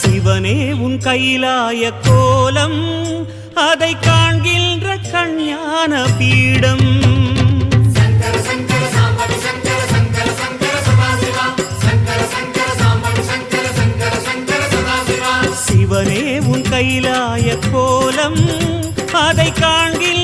சிவனே உன் கைலாய கோலம் அதை காண்கின்ற கஞ்ஞான பீடம். சிவனே உன் கைலாய கோலம் அதை பீடம்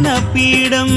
ஞான பீடம்